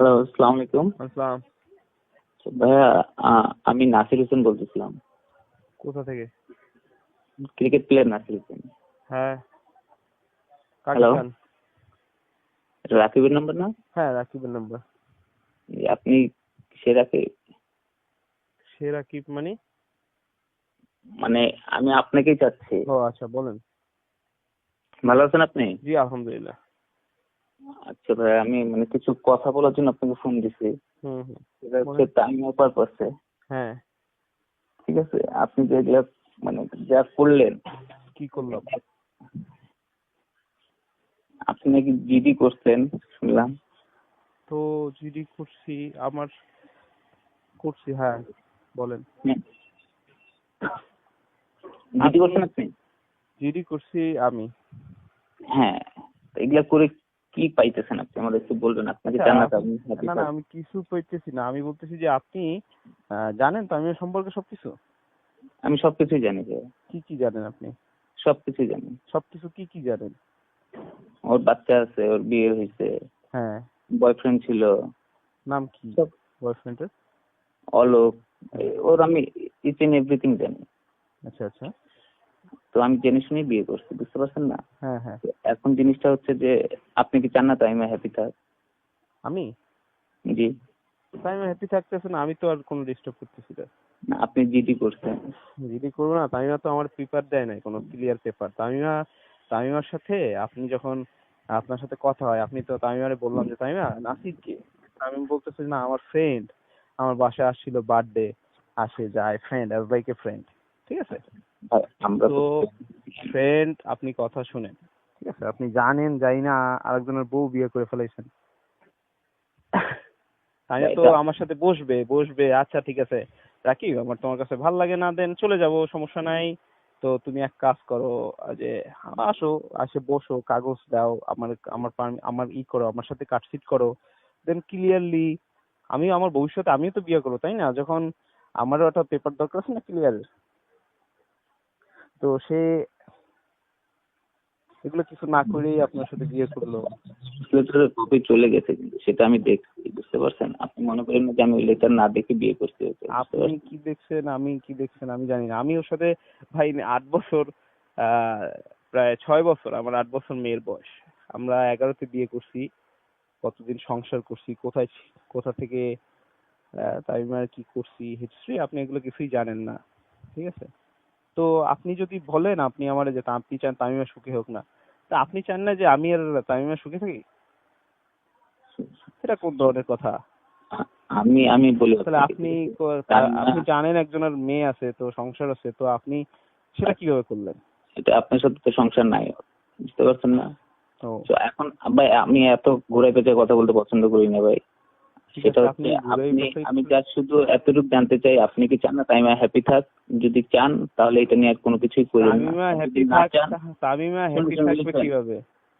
Hello আসসালামু আলাইকুম আসসালাম ভাইয়া আহ, আমি নাসির হোসেন বলতেছিলাম কোথা থেকে ক্রিকেট প্লেয়ার নাসির হোসেন হ্যাঁ কাকে Hello? চান? এটা রাকিবের নাম্বার না হ্যাঁ রাকিবের নাম্বার এই আপনি সে রাকিব সে রাকিব মানে মানে আমি আপনাকেই চাচ্ছি ও আচ্ছা বলেন ভালো আছেন আপনি জি আলহামদুলিল্লাহ আচ্ছা ভাই আমি মানে কিছু কথা বলার জন্য আপনাকে ফোন দিছি। হুম হুম। হচ্ছে টাইম পারপাসে হ্যাঁ। ঠিক আছে আপনি যে এগুলা মানে যা করলেন। কি করলাম? আপনি নাকি জিডি করছেন শুনলাম। তো জিডি করছি আমার করছি হ্যাঁ বলেন। জিডি করছেন আপনি? জিডি করছি আমি। হ্যাঁ এগুলা করে কি পাইতেছেন আপনি? আমাদের একটু বলবেন আপনাকে আচ্ছা, জানাতে না না আমি কিছু পাইতেছি না। আমি বলতেছি যে আপনি জানেন তো আমি সম্পর্কে সবকিছু? আমি সবকিছুই জানি যে কি কি জানেন আপনি? সবকিছুই জানি। সবকিছু কি কি জানেন? ওর বাচ্চা আছে ওর বিয়ে হয়েছে। হ্যাঁ। বয়ফ্রেন্ড ছিল। নাম কি? সব বয়ফ্রেন্ডের অলোক। ওর আমি ইচ এন্ড এভরিথিং জানি। আচ্ছা আচ্ছা। তো আমি জেনে শুনে বিয়ে করছি বুঝতে পারছেন না? হ্যাঁ হ্যাঁ। এখন জিনিসটা হচ্ছে যে আপনি কি চান না তাই আমি হ্যাপি থাক? আমি? জি। তাই আমি হ্যাপি থাকতেছে না আমি তো আর কোনো ডিস্টার্ব করতেছি না। না, আপনি জিডি করছেন। যদি করব না তামিমা তো আমার পেপার দেয় নাই কোনো ক্লিয়ার পেপার তামিমা তামিমার সাথে আপনি যখন আপনার সাথে কথা হয় আপনি তো তামিমারে বললাম যে তামিমা নাসির কে? তামিম বলতেছে না আমার ফ্রেন্ড আমার বাসায় আসছিল বার্থডে আসে যায় friend as like a friend ঠিক আছে? আমরা তো ফ্রেন্ড আপনি কথা শুনেন। ঠিক আছে আপনি জানেন যাই না আরেকজনের বউ বিয়ে করে ফেলাইছেন। তামিমা তো আমার সাথে বসবে বসবে আচ্ছা ঠিক আছে। রাকিব আমার তোমার কাছে ভালো লাগে না দেন চলে যাব সমস্যা নাই। তো তুমি এক কাজ করো যে আসো আসে বসো কাগজ দাও আমার আমার আমার ই করো আমার সাথে কাটসিট করো। দেন ক্লিয়ারলি আমি আমার ভবিষ্যতে আমিও তো বিয়ে করব তাই না? যখন আমারও একটা পেপার দরকার আছে না ক্লিয়ার তো সে এগুলো কিছু না করেই আপনার সাথে বিয়ে করল। কপি চলে গেছে কিন্তু সেটা আমি দেখছি বুঝতে পারছেন? আপনি মনে করেন না যে আমি লেটার না দেখে বিয়ে করছি ওকে, আপনি কি দেখছেন আমি কি দেখছেন আমি জানি না। আমি ওর সাথে ভাই আট বছর আহ, প্রায় ছয় বছর আমার আট বছর মেয়ের বয়স। আমরা এগারোতে বিয়ে করছি কতদিন সংসার করছি কোথায় কোথা থেকে আহ, তামিমার কি করছি হিস্ট্রি আপনি এগুলো কিছুই জানেন না ঠিক আছে? তো আপনি যদি বলেন আপনি আমার যে আপনি চান তামিমা সুখী হোক না তা আপনি চান না যে আমি আর তামিমা সুখী থাকি? এটা কোন ধরনের কথা? আমি আমি বলি তাহলে আপনি আপনি জানেন একজনের মেয়ে আছে তো সংসার আছে তো আপনি সেটা কীভাবে করলেন? এটা আপনার সাথে তো সংসার নাই বুঝতে পারছেন না? তো এখন ভাই আমি এত ঘুরে পেঁচে কথা বলতে পছন্দ করি না ভাই। সেটা হচ্ছে আপনি আমি জাস্ট শুধু এতটুকু জানতে চাই আপনি কি চান না তাই হ্যাপি থাক? যদি চান তাহলে এটা নিয়ে আর কোনো কিছুই করেন না। তামিমা হ্যাপি থাক তামিমা হ্যাপি থাকবে। কীভাবে?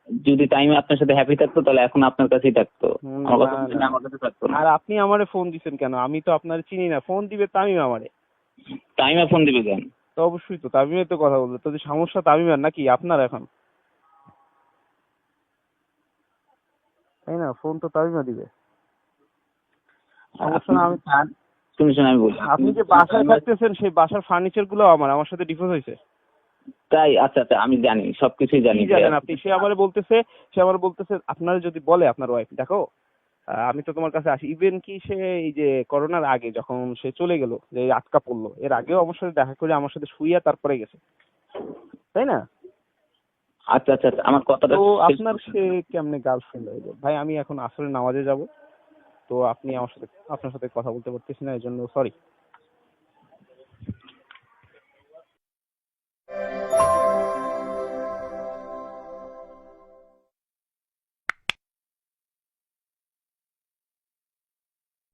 যদি টাইমে আপনার সাথে হ্যাপি থাকতো তাহলে এখন আপনার কাছেই থাকতো। আমার কথা না, আমার কাছে থাকতো আর আপনি আমারে ফোন দিছেন কেন? আমি তো আপনার চিনি না। ফোন দিবে তামিম আমারে। টাইমে ফোন দিবে কেন? তো অবশ্যই তো তামিমের তো কথা বলবে। তো যে সমস্যা তামিমের নাকি? আপনার এখন। তাই না? ফোন তো তামিমা দিবে। আমি- শুনে শুনে আমি বলি। আপনি যে বাসায় থাকতেছেন সেই বাসার ফার্নিচারগুলো আমার আমার সাথে ডিভোর্স হয়েছে। তাই আচ্ছা আচ্ছা আমি জানি সবকিছুই জানি জানেন আপনি? সে আমার বলতেছে সে আমার বলতেছে আপনার যদি বলে আপনার ওয়াইফ দেখো আমি তো তোমার কাছে আসি। ইভেন কি সে এই যে করোনার আগে যখন সে চলে গেল যে আটকা পড়ল এর আগেও আমার সাথে দেখা করে আমার সাথে শুইয়া তারপরে গেছে। তাই না? আচ্ছা আচ্ছা আচ্ছা, আমার কথাটা তো আপনার সে কেমনে গার্লফ্রেন্ড হয়ে ভাই আমি এখন আসলে নামাজে যাব। তো আপনি আমার সাথে আপনার সাথে কথা বলতে পারতেছি না এই জন্য সরি